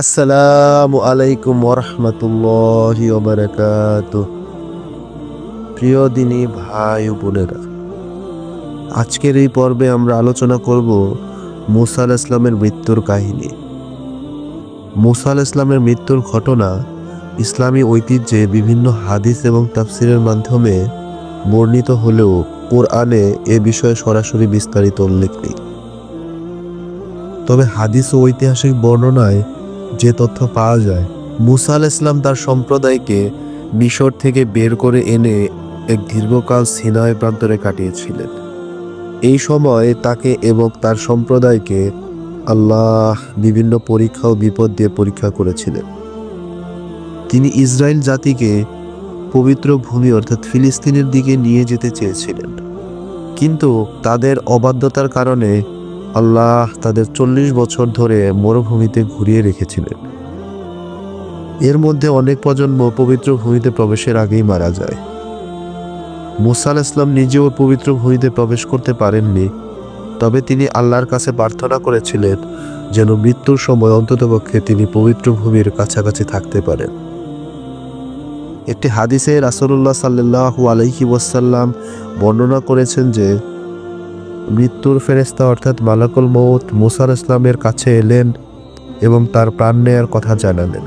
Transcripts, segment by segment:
আসসালামু আলাইকুম ওরহমতুল্লাহ প্রিয় দিনী ভাই বোনেরা, আজকের এই পর্বে আমরা আলোচনা করব মুসা আল ইসলামের মৃত্যুর কাহিনী। মুসা আল ইসলামের মৃত্যুর ঘটনা ইসলামী ঐতিহ্যে বিভিন্ন হাদিস এবং তাফসিরের মাধ্যমে বর্ণিত হলেও কোরআনে এ বিষয়ে সরাসরি বিস্তারিত উল্লেখ নেই। তবে হাদিস ও ঐতিহাসিক বর্ণনায় যে তথ্য পাওয়া যায়, মুসা আল ইসলাম তার সম্প্রদায়কে মিশর থেকে বের করে এনে এক দীর্ঘকাল সিনায় প্রান্তরে কাটিয়েছিলেন। এই সময় তাকে এবং তার সম্প্রদায়কে আল্লাহ বিভিন্ন পরীক্ষা ও বিপদ দিয়ে পরীক্ষা করেছিলেন। তিনি ইসরায়েল জাতিকে পবিত্র ভূমি অর্থাৎ ফিলিস্তিনের দিকে নিয়ে যেতে চেয়েছিলেন। কিন্তু তাদের অবাধ্যতার কারণে আল্লাহ তাদের চল্লিশ বছর ধরে মরুভূমিতে ঘুরিয়ে রেখেছিলেন। এর মধ্যে অনেক প্রজন্ম পবিত্র ভূমিতে প্রবেশের আগেই মারা যায়। মুসা আল ইসলাম নিজেও পবিত্র ভূমিতে প্রবেশ করতে পারেননি, তবে তিনি আল্লাহর কাছে প্রার্থনা করেছিলেন যেন মৃত্যুর সময় অন্ততপক্ষে তিনি পবিত্র ভূমির কাছাকাছি থাকতে পারেন। একটি হাদিসে রাসূলুল্লাহ সাল্লাল্লাহু আলাইহি ওয়াসাল্লাম বর্ণনা করেছেন যে মৃত্যুর ফেরেস্তা অর্থাৎ মালাকুল মৌত মুসার ইসলামের কাছে এলেন এবং তার প্রাণ নেয়ার কথা জানালেন।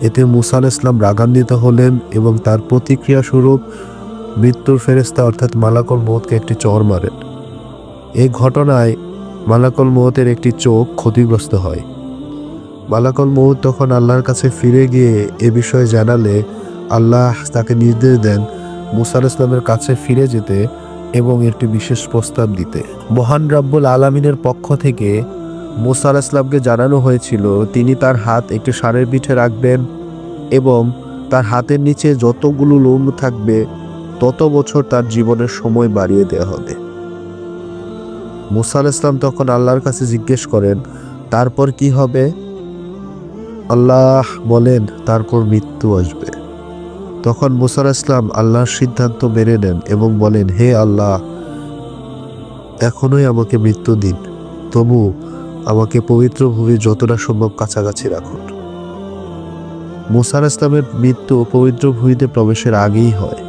এতে মুসাল ইসলাম রাগান্বিত হলেন এবং তার প্রতিক্রিয়া স্বরূপ মৃত্যুর ফেরেস্তা অর্থাৎ মালাকুল মৌতকে একটি চর মারেন। এই ঘটনায় মালাকুল মৌতের একটি চোখ ক্ষতিগ্রস্ত হয়। মালাকুল মৌত তখন আল্লাহর কাছে ফিরে গিয়ে এ বিষয়ে জানালে আল্লাহ তাকে নির্দেশ দেন মুসাল ইসলামের কাছে ফিরে যেতে এবং একটি বিশেষ প্রস্তাব দিতে। মহান রাব্বুল আলামিনের পক্ষ থেকে মুসা আলাহ ইসলামকে জানানো হয়েছিল, তিনি তার হাত একটি ষাঁড়ের পিঠে রাখবেন এবং তার হাতের নিচে যতগুলো লোম থাকবে, তত বছর তার জীবনের সময় বাড়িয়ে দেওয়া হবে। মুসা ইসলাম তখন আল্লাহর কাছে জিজ্ঞেস করেন, তারপর কি হবে? আল্লাহ বলেন, তারপর মৃত্যু আসবে। তখন মুসার ইসলাম আল্লাহর সিদ্ধান্ত মেনে নেন এবং বলেন, হে আল্লাহ, এখনোই আমাকে মৃত্যু দিন। তবু আমাকে পবিত্র ভূমি যতটা সম্ভব কাছাকাছি রাখুন। মুসার ইসলামের মৃত্যু পবিত্র ভূমিতে প্রবেশের আগেই হয়।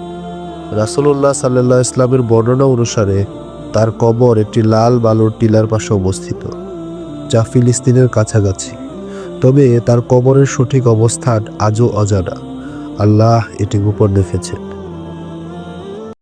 রাসুল্লাহ সাল্লাহ ইসলামের বর্ণনা অনুসারে তার কবর একটি লাল বালুর টিলার পাশে অবস্থিত, যা ফিলিস্তিনের কাছাকাছি। তবে তার কবরের সঠিক অবস্থান আজও অজানা। আল্লাহ এটি গোপন রেখেছে।